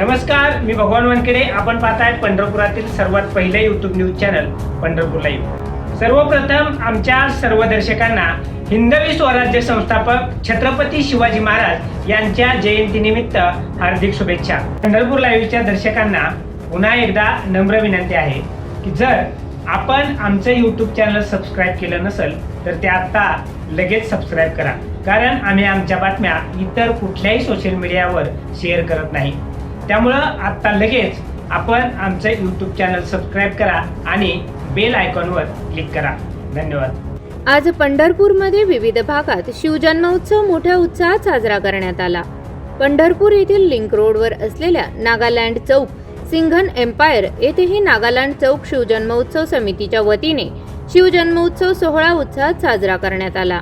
नमस्कार मी भगवान वानखेडे. आपण पाहताय पंढरपुरातील सर्वात पहिले YouTube news channel Pandharpur live सर्वप्रथम आमच्या सर्व दर्शकांना हिंदवी स्वराज्य संस्थापक छत्रपती शिवाजी महाराज यांच्या जयंतीनिमित्त हार्दिक शुभेच्छा. पंढरपूर लाईव्हच्या दर्शकांना पुन्हा एकदा नम्र विनंती आहे की जर आपण आमचं यूट्यूब चॅनल सबस्क्राईब केलं नसेल तर ते आता लगेच सबस्क्राईब करा. कारण आम्ही आमच्या बातम्या इतर कुठल्याही सोशल मीडियावर शेअर करत नाही. त्यामुळं आत्ता लगेच आपण आमचं यूट्यूब चॅनल सबस्क्राईब करा आणि बेल आयकॉनवर क्लिक करा. धन्यवाद. आज पंढरपूरमध्ये विविध भागात शिवजन्मोत्सव मोठ्या उत्साहात साजरा करण्यात आला. पंढरपूर येथील लिंक रोडवर असलेल्या नागालँड चौक सिंघन एम्पायर येथेही नागालँड चौक शिवजन्मोत्सव समितीच्या वतीने शिवजन्मोत्सव सोहळा उत्साहात साजरा करण्यात आला.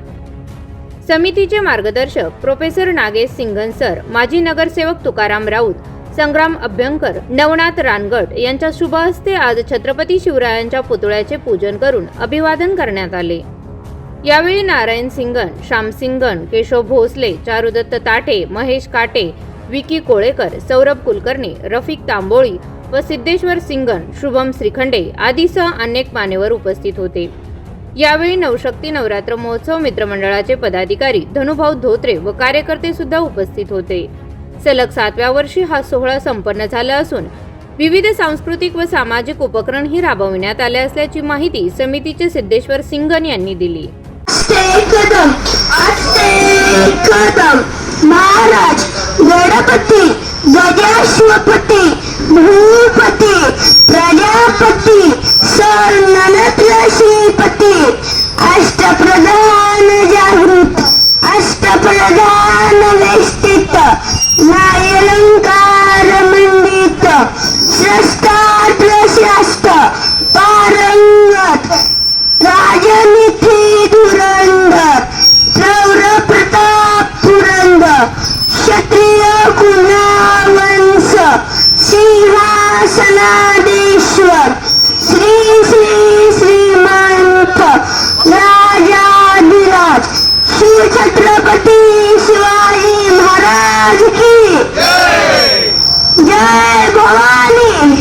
समितीचे मार्गदर्शक प्रोफेसर नागेश सिंघन सर माजी नगरसेवक तुकाराम राऊत संग्राम अभ्यंकर नवनाथ रानगट यांच्या शुभ हस्ते आज छत्रपती शिवरायांच्या पुतळ्याचे पूजन करून अभिवादन करण्यात आले. यावेळी नारायण सिंगन श्याम सिंगन केशव भोसले चारुदत्त ताटे महेश काटे विकी कोळेकर सौरभ कुलकर्णी रफिक तांबोळी व सिद्धेश्वर सिंगन शुभम श्रीखंडे आदीसह अनेक मान्यवर उपस्थित होते. यावेळी नवशक्ती नवरात्र महोत्सव मित्रमंडळाचे पदाधिकारी धनुभाऊ धोत्रे व कार्यकर्ते सुद्धा उपस्थित होते. सलग सातव्या वर्षी हा सोहळा संपन्न झाला असून विविध सांस्कृतिक व सामाजिक उपक्रमही राबविण्यात आले असल्याची माहिती समितीचे सिद्धेश्वर सिंगन यांनी दिली. आस्ते कदम आस्ते महाराज गणपती गजाश्वपती भूपती प्रजापती श्रीपती अष्टप्रधान मायलंकार मंडित स्रष्टात शास्त पारंगत राजनिधी धुरंधर प्रौर प्रताप पुरंग क्षत्रिय गुणावंश सिंहासनादेश्वर श्री श्री श्रीमंत राजाधिराज श्री छत्रपती शिवाजी महाराज की जय भवानी।